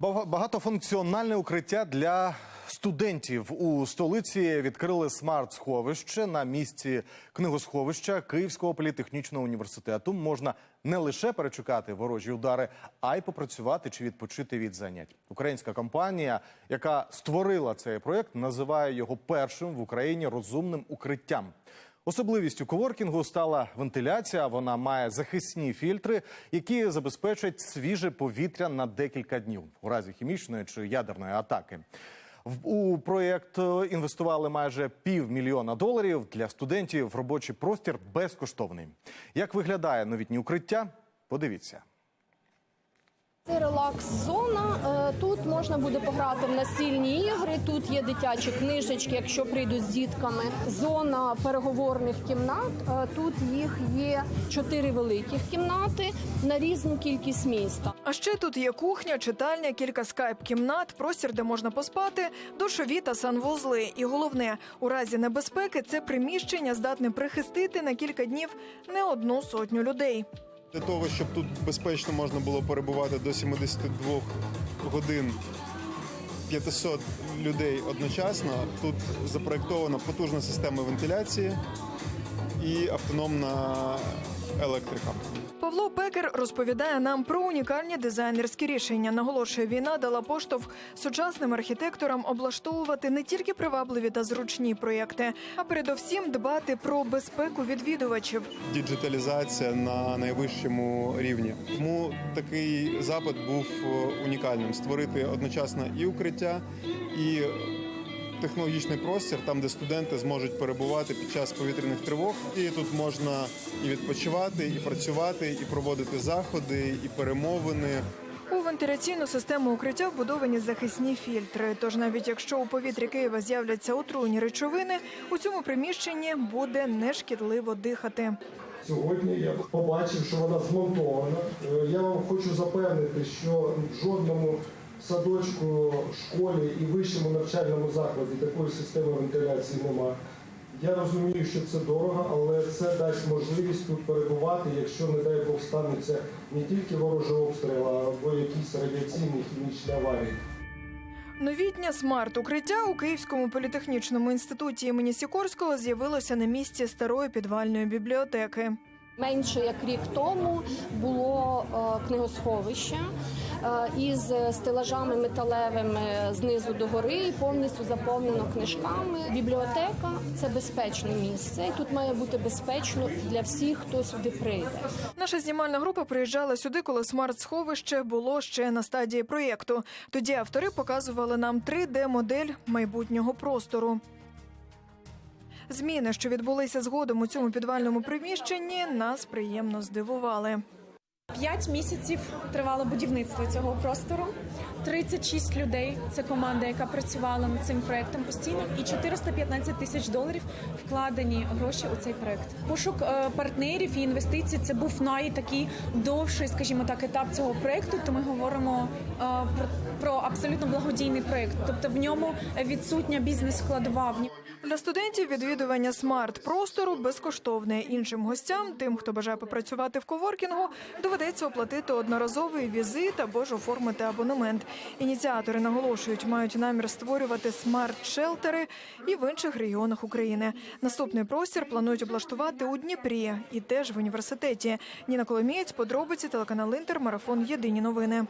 Бага- Багатофункціональне укриття для студентів у столиці відкрили смарт-сховище на місці книгосховища Київського політехнічного університету. Можна не лише перечекати ворожі удари, а й попрацювати чи відпочити від занять. Українська компанія, яка створила цей проект, називає його першим в Україні розумним укриттям. Особливістю коворкінгу стала вентиляція. Вона має захисні фільтри, які забезпечать свіже повітря на декілька днів у разі хімічної чи ядерної атаки. У проєкт е, інвестували майже півмільйона доларів для студентів. Робочий простір безкоштовний. Як виглядає новітнє укриття? Подивіться. Це релакс-зона. Е, Тут можна буде пограти в настільні ігри. Тут є дитячі книжечки, якщо прийдуть з дітками. Зона переговорних кімнат. Е, Тут їх є чотири великих кімнати на різну кількість міста. А ще тут є кухня, читальня, кілька скайп-кімнат, простір, де можна поспати, душові та санвузли. І головне, у разі небезпеки це приміщення здатне прихистити на кілька днів не одну сотню людей. Для того, щоб тут безпечно можна було перебувати до 72 годин 500 людей одночасно, тут запроєктована потужна система вентиляції і автономна електрика. Павло Пекер розповідає нам про унікальні дизайнерські рішення. Наголошує, війна дала поштовх сучасним архітекторам облаштовувати не тільки привабливі та зручні проєкти, а передовсім дбати про безпеку відвідувачів. Діджиталізація на найвищому рівні. Тому такий запит був унікальним: створити одночасно і укриття, і технологічний простір, там, де студенти зможуть перебувати під час повітряних тривог. І тут можна і відпочивати, і працювати, і проводити заходи, і перемовини. У вентиляційну систему укриття вбудовані захисні фільтри. Тож навіть якщо у повітрі Києва з'являться отруйні речовини, у цьому приміщенні буде нешкідливо дихати. Сьогодні я побачив, що вона змонтована. Е, Я вам хочу запевнити, що в жодному садочку, школі і вищому навчальному закладі такої системи вентиляції нема. Я розумію, що це дорого, але це дасть можливість тут перебувати, якщо, не дай Бог, станеться не тільки ворожий обстріл, або якісь радіаційні хімічні аварії. Новітнє смарт-укриття у Київському політехнічному інституті імені Сікорського з'явилося на місці старої підвальної бібліотеки. Менше як рік тому було е, книгосховище е, із стелажами металевими знизу до гори, повністю заповнено книжками. Бібліотека це безпечне місце, і тут має бути безпечно для всіх, хто сюди прийде. Наша знімальна група приїжджала сюди, коли смарт-сховище було ще на стадії проєкту. Тоді автори показували нам 3D-модель майбутнього простору. Зміни, що відбулися згодом у цьому підвальному приміщенні, нас приємно здивували. П'ять місяців тривало будівництво цього простору. 36 людей це команда, яка працювала над цим проектом постійно, і 415 тисяч доларів вкладені гроші у цей проект. Пошук е, партнерів і інвестицій це був найтакий довший, скажімо так, етап цього проекту. То ми говоримо е, про, про абсолютно благодійний проект. Тобто в ньому відсутня бізнес-складова. Для студентів відвідування смарт-простору безкоштовне. Іншим гостям, тим, хто бажає попрацювати в коворкінгу, доведеться оплатити одноразовий візит або ж оформити абонемент. Ініціатори наголошують, мають намір створювати смарт-шелтери і в інших регіонах України. Наступний простір планують облаштувати у Дніпрі і теж в університеті. Ніна Коломієць, подробиці телеканал Інтер, марафон Єдині новини.